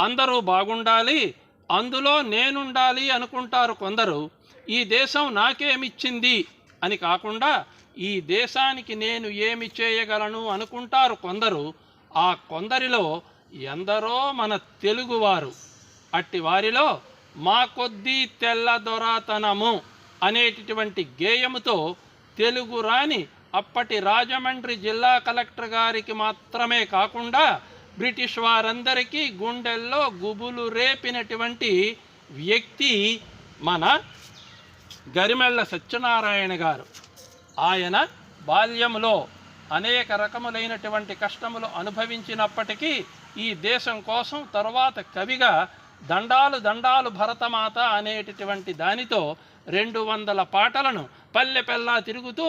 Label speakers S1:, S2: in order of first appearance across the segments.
S1: అందరూ బాగుండాలి అందులో నేనుండాలి అనుకుంటారు కొందరు ఈ దేశం నాకేమిచ్చింది అని కాకుండా ఈ దేశానికి నేను ఏమి చేయగలను అనుకుంటారు కొందరు ఆ కొందరిలో ఎందరో మన తెలుగువారు. అట్టి వారిలో మా కొద్దీ తెల్లదొరాతనము అనేటటువంటి గేయముతో తెలుగు రాని అప్పటి రాజమండ్రి జిల్లా కలెక్టర్ గారికి మాత్రమే కాకుండా బ్రిటిష్ వారందరికీ గుండెల్లో గుబులు రేపినటువంటి వ్యక్తి మన గరిమెళ్ళ సత్యనారాయణ గారు. ఆయన బాల్యంలో అనేక రకములైనటువంటి కష్టములు అనుభవించినప్పటికీ ఈ దేశం కోసం తరువాత కవిగా దండాలు దండాలు భరతమాత అనేటటువంటి దానితో రెండు వందల పాటలను పల్లె పెల్లా తిరుగుతూ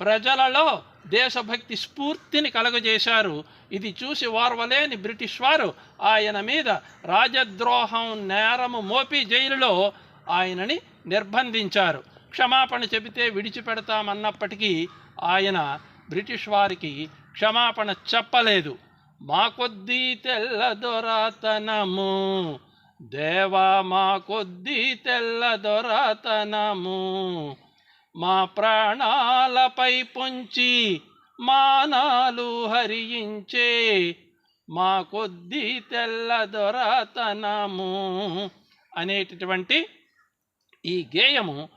S1: ప్రజలలో దేశభక్తి స్ఫూర్తిని కలుగజేశారు. ఇది చూసి ఓర్వలేని బ్రిటిష్ వారు ఆయన మీద రాజద్రోహం నేరము మోపి జైలులో ఆయనని నిర్బంధించారు. క్షమాపణ చెబితే విడిచిపెడతామన్నప్పటికీ ఆయన బ్రిటిష్ వారికి క్షమాపణ చెప్పలేదు. మా కొద్దీ తెల్ల దొరతనము దేవా మా కొద్దీ తెల్ల దొరతనము. మా ప్రాణాలపై పొంచి మానాలు హరించే మా కొద్ది తెల్ల దొరతనము అనేటటువంటి ఈ గేయము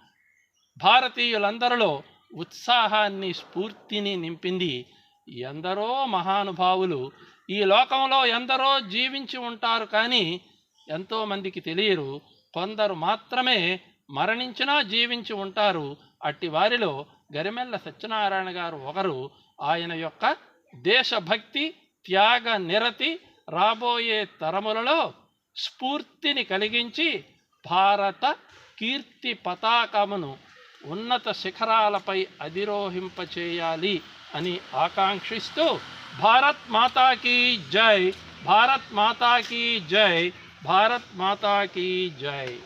S1: భారతీయులందరిలో ఉత్సాహాన్ని స్ఫూర్తిని నింపింది ఎందరో మహానుభావులు. ఈ లోకంలో ఎందరో జీవించి ఉంటారు కానీ ఎంతోమందికి తెలియరు. కొందరు మాత్రమే మరణించినా జీవించి ఉంటారు. అట్టి వారిలో గరిమెల్ల సత్యనారాయణ గారు ఒకరు. ఆయన యొక్క దేశభక్తి త్యాగ నిరతి రాబోయే తరములలో స్ఫూర్తిని కలిగించి భారత కీర్తి పతాకమును ఉన్నత శిఖరాలపై అధిరోహింపచేయాలి అని ఆకాంక్షిస్తూ భారత్ మాతాకి జై భారత్ మాతాకి జై భారత్ మాతాకి జై.